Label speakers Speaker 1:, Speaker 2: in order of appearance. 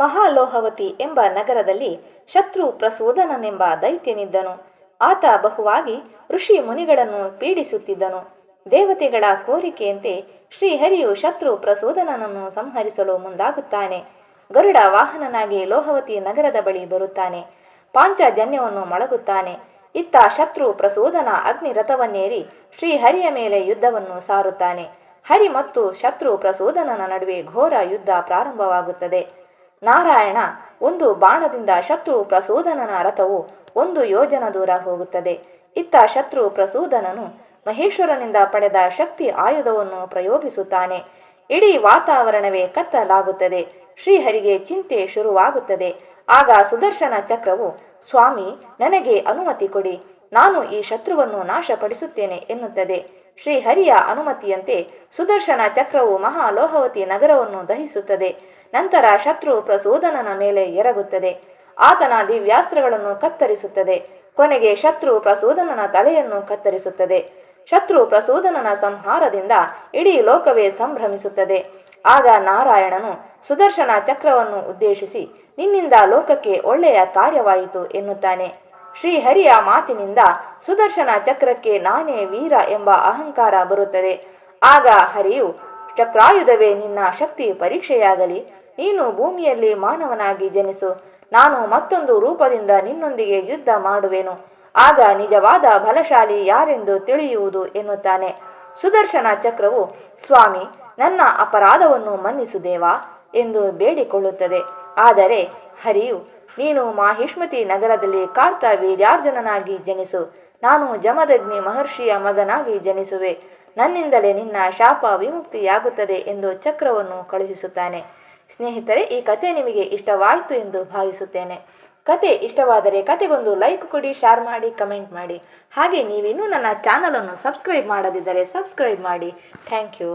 Speaker 1: ಮಹಾಲೋಹವತಿ ಎಂಬ ನಗರದಲ್ಲಿ ಶತ್ರು ಪ್ರಸೋದನನೆಂಬ ದೈತ್ಯನಿದ್ದನು ಆತ ಬಹುವಾಗಿ ಋಷಿ ಮುನಿಗಳನ್ನು ಪೀಡಿಸುತ್ತಿದ್ದನು. ದೇವತೆಗಳ ಕೋರಿಕೆಯಂತೆ ಶ್ರೀಹರಿಯು ಶತ್ರು ಪ್ರಸೋದನನನ್ನು ಸಂಹರಿಸಲು ಮುಂದಾಗುತ್ತಾನೆ. ಗರುಡ ವಾಹನನಾಗಿ ಲೋಹವತಿ ನಗರದ ಬಳಿ ಬರುತ್ತಾನೆ. ಪಾಂಚಜನ್ಯವನ್ನು ಮಳಗುತ್ತಾನೆ. ಇತ್ತ ಶತ್ರು ಪ್ರಸೋದನ ಅಗ್ನಿ ರಥವನ್ನೇರಿ ಶ್ರೀಹರಿಯ ಮೇಲೆ ಯುದ್ಧವನ್ನು ಸಾರುತ್ತಾನೆ. ಹರಿ ಮತ್ತು ಶತ್ರು ಪ್ರಸೋದನನ ನಡುವೆ ಘೋರ ಯುದ್ಧ ಪ್ರಾರಂಭವಾಗುತ್ತದೆ. ನಾರಾಯಣ, ಒಂದು ಬಾಣದಿಂದ ಶತ್ರು ಪ್ರಸೂದನನ ರಥವು ಒಂದು ಯೋಜನ ದೂರ ಹೋಗುತ್ತದೆ. ಇತ್ತ ಶತ್ರು ಪ್ರಸೂದನನು ಮಹೇಶ್ವರನಿಂದ ಪಡೆದ ಶಕ್ತಿ ಆಯುಧವನ್ನು ಪ್ರಯೋಗಿಸುತ್ತಾನೆ. ಇಡೀ ವಾತಾವರಣವೇ ಕತ್ತಲಾಗುತ್ತದೆ. ಶ್ರೀಹರಿಗೆ ಚಿಂತೆ ಶುರುವಾಗುತ್ತದೆ. ಆಗ ಸುದರ್ಶನ ಚಕ್ರವು, ಸ್ವಾಮಿ, ನನಗೆ ಅನುಮತಿ ಕೊಡಿ. ನಾನು ಈ ಶತ್ರುವನ್ನು ನಾಶಪಡಿಸುತ್ತೇನೆ ಎನ್ನುತ್ತದೆ. ಶ್ರೀಹರಿಯ ಅನುಮತಿಯಂತೆ ಸುದರ್ಶನ ಚಕ್ರವು ಮಹಾಲೋಹವತಿ ನಗರವನ್ನು ದಹಿಸುತ್ತದೆ. ನಂತರ ಶತ್ರು ಪ್ರಸೋದನನ ಮೇಲೆ ಎರಗುತ್ತದೆ. ಆತನ ದಿವ್ಯಾಸ್ತ್ರಗಳನ್ನು ಕತ್ತರಿಸುತ್ತದೆ. ಕೊನೆಗೆ ಶತ್ರು ಪ್ರಸೋದನನ ತಲೆಯನ್ನು ಕತ್ತರಿಸುತ್ತದೆ. ಶತ್ರು ಪ್ರಸೋದನನ ಸಂಹಾರದಿಂದ ಇಡೀ ಲೋಕವೇ ಸಂಭ್ರಮಿಸುತ್ತದೆ. ಆಗ ನಾರಾಯಣನು ಸುದರ್ಶನ ಚಕ್ರವನ್ನು ಉದ್ದೇಶಿಸಿ, ನಿನ್ನಿಂದ ಲೋಕಕ್ಕೆ ಒಳ್ಳೆಯ ಕಾರ್ಯವಾಯಿತು ಎನ್ನುತ್ತಾನೆ. ಶ್ರೀಹರಿಯ ಮಾತಿನಿಂದ ಸುದರ್ಶನ ಚಕ್ರಕ್ಕೆ ನಾನೇ ವೀರ ಎಂಬ ಅಹಂಕಾರ ಬರುತ್ತದೆ. ಆಗ ಹರಿಯು, ಚಕ್ರಾಯುಧವೇ ನಿನ್ನ ಶಕ್ತಿ ಪರೀಕ್ಷೆಯಾಗಲಿ. ನೀನು ಭೂಮಿಯಲ್ಲಿ ಮಾನವನಾಗಿ ಜನಿಸು. ನಾನು ಮತ್ತೊಂದು ರೂಪದಿಂದ ನಿನ್ನೊಂದಿಗೆ ಯುದ್ಧ ಮಾಡುವೆನು. ಆಗ ನಿಜವಾದ ಬಲಶಾಲಿ ಯಾರೆಂದು ತಿಳಿಯುವುದು ಎನ್ನುತ್ತಾನೆ. ಸುದರ್ಶನ ಚಕ್ರವು, ಸ್ವಾಮಿ, ನನ್ನ ಅಪರಾಧವನ್ನು ಮನ್ನಿಸು ದೇವಾ ಎಂದು ಬೇಡಿಕೊಳ್ಳುತ್ತದೆ. ಆದರೆ, ಹರಿಯು, ನೀನು ಮಾಹಿಷ್ಮತಿ ನಗರದಲ್ಲಿ ಕಾರ್ತ ವೀರ್ಯಾರ್ಜುನನಾಗಿ ಜನಿಸು. ನಾನು ಜಮದಗ್ನಿ ಮಹರ್ಷಿಯ ಮಗನಾಗಿ ಜನಿಸುವೆ. ನನ್ನಿಂದಲೇ ನಿನ್ನ ಶಾಪ ವಿಮುಕ್ತಿಯಾಗುತ್ತದೆ ಎಂದು ಚಕ್ರವನ್ನು ಕಳುಹಿಸುತ್ತಾನೆ. ಸ್ನೇಹಿತರೆ, ಈ ಕತೆ ನಿಮಗೆ ಇಷ್ಟವಾಯಿತು ಎಂದು ಭಾವಿಸುತ್ತೇನೆ. ಕತೆ ಇಷ್ಟವಾದರೆ ಕತೆಗೊಂದು ಲೈಕ್ ಕೊಡಿ, ಶೇರ್ ಮಾಡಿ, ಕಮೆಂಟ್ ಮಾಡಿ. ಹಾಗೆ ನೀವಿನ್ನೂ ನನ್ನ ಚಾನಲನ್ನು ಸಬ್ಸ್ಕ್ರೈಬ್ ಮಾಡದಿದ್ದರೆ ಸಬ್ಸ್ಕ್ರೈಬ್ ಮಾಡಿ. Thank you.